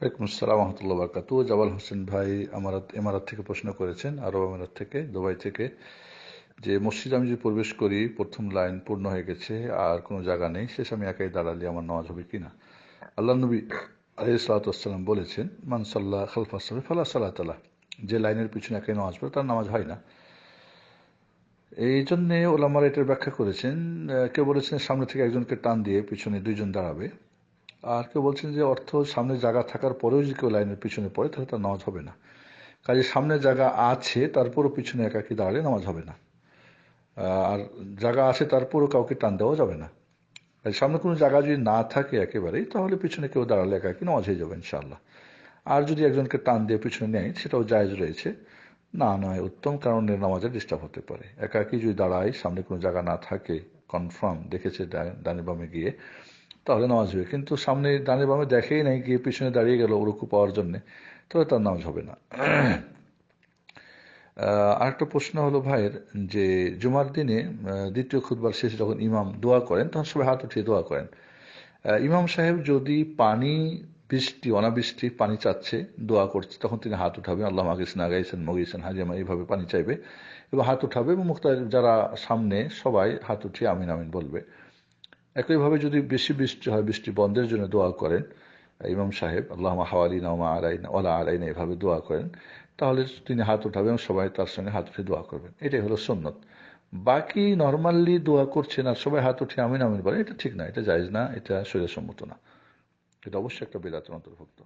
ওয়ালাইকুম আসসালাম রহমতুল্লাহ বারকাতু জাবাল হোসেন ভাই আমারাত এমারাত থেকে প্রশ্ন করেছেন, আরব আমিরাত থেকে, দুবাই থেকে, যে মসজিদ আমি যদি প্রবেশ করি, প্রথম লাইন পূর্ণ হয়ে গেছে, আর কোনো জায়গা নেই, শেষ আমি একাই দাঁড়ালে, আমার নামাজ হবে কিনা? আল্লাহ নবী আলি সালাতাম বলেছেন মানসাল্লাহ খালফাসলাম ফাল্লাহ সাল্লাহ তালা যে লাইনের পিছনে একাই নামাজ পড়ে, তার নামাজ হয় না। এই জন্যে ওলামার এটার ব্যাখ্যা করেছেন কেউ বলেছেন সামনে থেকে একজনকে টান দিয়ে পিছনে দুইজন দাঁড়াবে। আর কেউ বলছেন যে অর্থ সামনে জায়গা থাকার পরেও যদি কেউ লাইনের পিছনে পড়ে, তাহলে তার নামাজ হবে না। কাজে সামনে জায়গা আছে, তারপরও পিছনে একাকি দাঁড়ালে নামাজ হবে না। আর জায়গা আছে, তারপরও কাউকে টান দেওয়া যাবে না। সামনে কোনো জায়গা যদি না থাকে একেবারেই, তাহলে পিছনে কেউ দাঁড়ালে একাকি নামাজ হয়ে যাবে ইনশাল্লাহ আর যদি একজনকে টান দিয়ে পিছনে নেয়, সেটাও জায়েজ রয়েছে। না নয়, উত্তম কারণে নামাজে ডিস্টার্ব হতে পারে। একাকি যদি দাঁড়ায়, সামনে কোনো জায়গা না থাকে, কনফার্ম, দেখেছে ডানে বামে গিয়ে তাহলে নামাজ হবে। কিন্তু সামনে ডানে বামে দেখেই নাই গিয়ে পিছনে দাঁড়িয়ে গেল ওরকু পাওয়ার জন্যে। তাহলে তার নামাজ হবে না। আরেকটা প্রশ্ন হলো ভাইয়ের যে জুমার দিনে দ্বিতীয় খুদবার শেষে যখন ইমাম দোয়া করেন, তখন সবাই হাত উঠিয়ে দোয়া করেন। ইমাম সাহেব যদি পানি, বৃষ্টি, অনাবৃষ্টি, পানি চাচ্ছে, দোয়া করছে, তখন তিনি হাত উঠাবেন। আল্লাহ মাগিসন আগাইছেন মগিয়েছেন হাজিমা এইভাবে পানি চাইবে এবং হাত উঠাবে এবং মুক্তার যারা সামনে সবাই হাত উঠিয়ে আমিন আমিন বলবে। একইভাবে যদি বেশি বৃষ্টি হয়, বৃষ্টি বন্ধের জন্য দোয়া করেন, ইমাম সাহেব আল্লাহ হাওয়ালি নামা আলাইনা ওলা আলাইনা, এভাবে দোয়া করেন, তাহলে তিনি হাত উঠাবেন এবং সবাই তার সঙ্গে হাত উঠে দোয়া করবেন। এটাই হলো সন্ন্যত বাকি নর্মালি দোয়া করছেন আর সবাই হাত উঠে আমিন আমিন বলেন, এটা ঠিক না, এটা জায়জ না, এটা শরীরসম্মত না। এটা অবশ্যই একটা বেদাতের অন্তর্ভুক্ত।